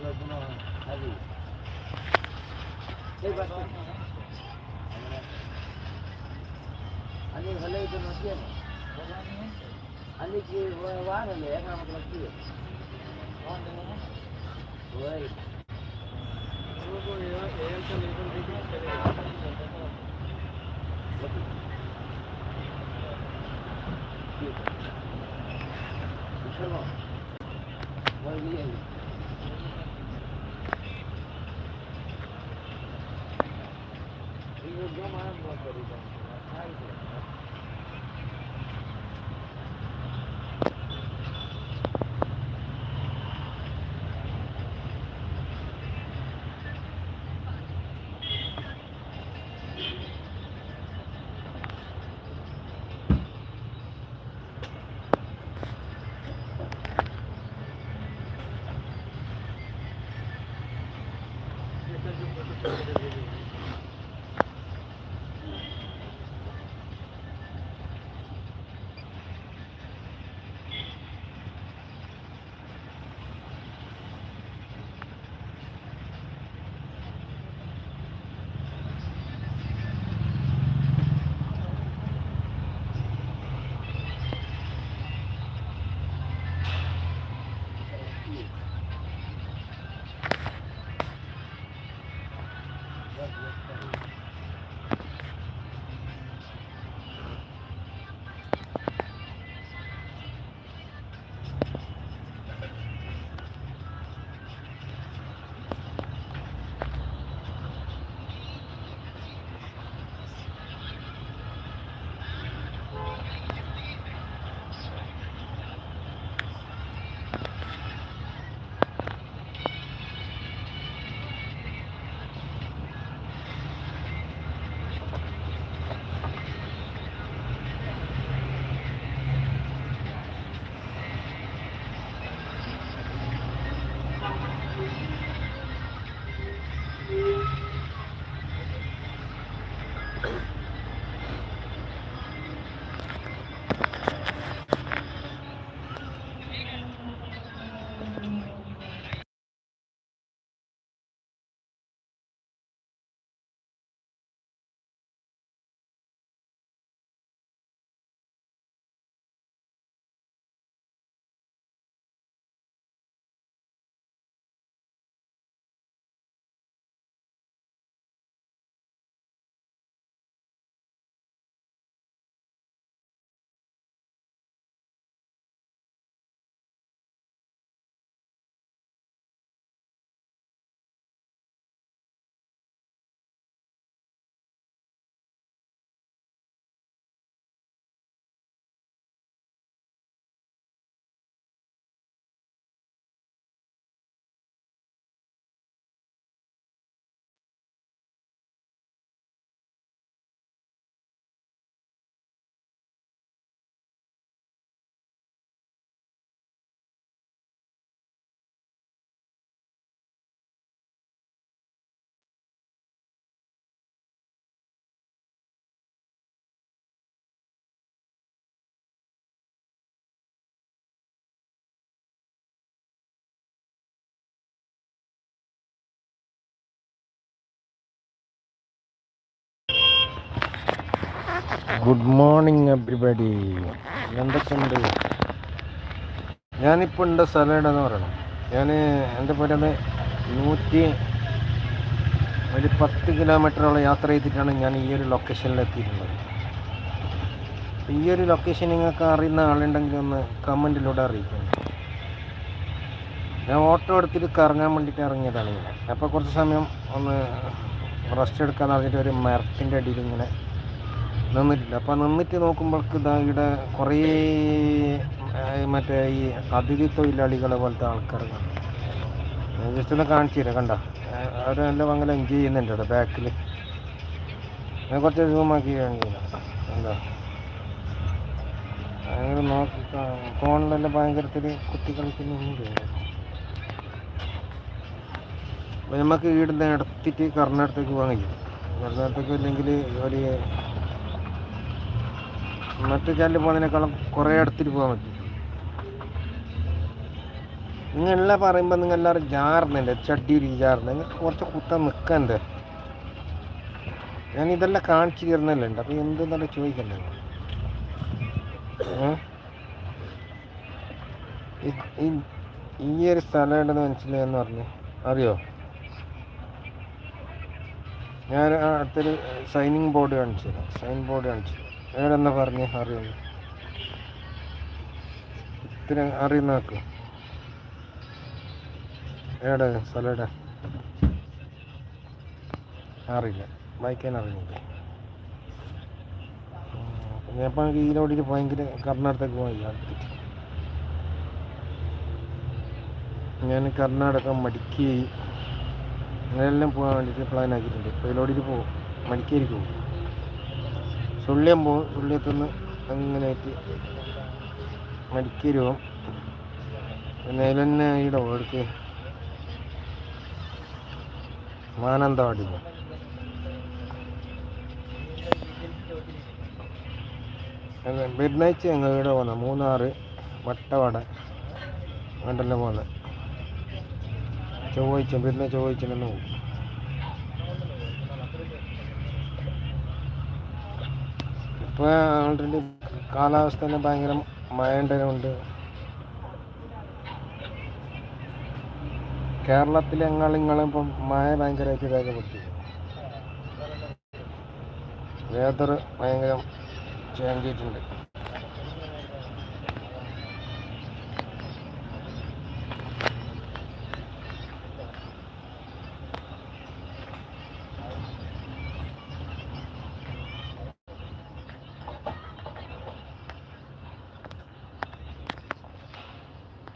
અને હલે તો નથી અને જે વાર હલે એના મતલબ કે લોકો જો માણસ ન કરી ഗുഡ് മോർണിംഗ് എവ്രിബഡി എന്തൊക്കെയുണ്ട്? ഞാനിപ്പോൾ ഉണ്ട് സ്ഥലം പറയണം. ഞാൻ എന്റെ പുരമെ നൂറ്റി ഒരു പത്ത് കിലോമീറ്ററോളം യാത്ര ചെയ്തിട്ടാണ് ഞാൻ ഈ ഒരു ലൊക്കേഷനിൽ എത്തിയിട്ടുള്ളത് ഈ ഒരു ലൊക്കേഷൻ നിങ്ങൾക്ക് അറിയുന്ന ആളുണ്ടെങ്കിൽ ഒന്ന് കമന്റിലൂടെ അറിയിക്കണം. ഞാൻ ഓട്ടോ എടുത്തിട്ട് കറങ്ങാൻ വേണ്ടിയിട്ട് ഇറങ്ങിയതാണ് ഇങ്ങനെ അപ്പോൾ കുറച്ച് സമയം ഒന്ന് റെസ്റ്റ് എടുക്കാമെന്ന് പറഞ്ഞിട്ട് ഒരു മരത്തിന്റെ അടിയിൽ ഇങ്ങനെ നിന്നിട്ടില്ല. അപ്പോൾ നിന്നിട്ട് നോക്കുമ്പോൾക്ക് ഇതാ ഇവിടെ കുറേ മറ്റേ ഈ അതിഥി തൊഴിലാളികളെ പോലത്തെ ആൾക്കാർ ജസ്റ്റ് ഒന്ന് കാണിച്ചു തരാം കണ്ട? അവർ നല്ല ഭയങ്കര എൻജോയ് ചെയ്യുന്നുണ്ട് ഇവിടെ ബാക്കിൽ ഞാൻ കുറച്ച് സൂമാക്കി കാണിക്കില്ല എന്താ ഭയങ്കര നോക്കി ഫോണിലെല്ലാം ഭയങ്കരത്തിൽ കുത്തി കളിക്കുന്നുണ്ട് അപ്പോൾ നമുക്ക് ഈടുന്ന് എടുത്തിട്ട് കർണാടകത്തേക്ക് പോകാൻ കഴിയും. കർണാടകത്തേക്ക് ഇല്ലെങ്കിൽ ഒരു മറ്റു ചാനലിൽ പോകുന്നതിനേക്കാളും കുറേ അടുത്തിട്ട് പോകാൻ പറ്റും. നിങ്ങളെ പറയുമ്പോൾ നിങ്ങൾ എല്ലാവരും ജാറുന്നുണ്ട് ചട്ടിയിൽ ജാറുണ്ട് നിങ്ങൾ കുറച്ച് കുത്താൻ നിൽക്കണ്ടേ ഞാൻ ഇതെല്ലാം കാണിച്ചു തരുന്നല്ലേ ഉണ്ട്. അപ്പോൾ എന്തെന്നല്ല ചോദിക്കണ്ടേ? ഈ- ഒരു സ്ഥലം ഉണ്ടെന്ന് മനസ്സിലായെന്ന് പറഞ്ഞു. അറിയോ? ഞാൻ അടുത്തൊരു സൈനിങ് ബോർഡ് കാണിച്ചു സൈൻ ബോർഡ് കാണിച്ചു ഏടെന്നാ പറഞ്ഞ്? അറിയുന്നു ഇത്ര അറിയുന്ന നോക്ക് ഏടെ സ്ഥലം എവിടെ അറിയില്ല. വായിക്കാൻ അറിഞ്ഞില്ല. ഞാൻ ഇപ്പം റോഡിൽ ഭയങ്കര കർണാടകത്തേക്ക് പോയി അടുത്തിട്ട് ഞാൻ കർണാടക മടിക്കേരി. അങ്ങനെയെല്ലാം പോകാൻ വേണ്ടിയിട്ട് പ്ലാൻ ആക്കിയിട്ടുണ്ട്. ഇപ്പോൾ ഇതിലോടിയിട്ട് പോകും മടിക്കേരിക്ക് പോകും സുള്ളിയം പോകും സുള്ളിയത്തുനിന്ന് അങ്ങനെ ആയിട്ട് മടിക്കേരി പോകും പിന്നെ അതിൽ തന്നെ ഇവിടെ ഓടിക്ക്. മാനന്തവാടി പോകും ബെഡ്നൈറ്റ് ഞങ്ങൾ ഇവിടെ പോകുന്നത് മൂന്നാറ് വട്ടവട അങ്ങോട്ടെല്ലാം പോകുന്നത് ചൊവ്വാഴ്ച വരുന്ന ചൊവ്വാഴ്ച തന്നെ പോകും ഇപ്പോൾ ഓൾറെഡി കാലാവസ്ഥ തന്നെ ഭയങ്കര മഴണ്ടതുകൊണ്ട് കേരളത്തിൽ ഞങ്ങളിങ്ങളും ഇപ്പം മഴ ഭയങ്കരമായിട്ട് രേഖപ്പെടുത്തി. വെതർ ഭയങ്കര ചേഞ്ച് ചെയ്തിട്ടുണ്ട്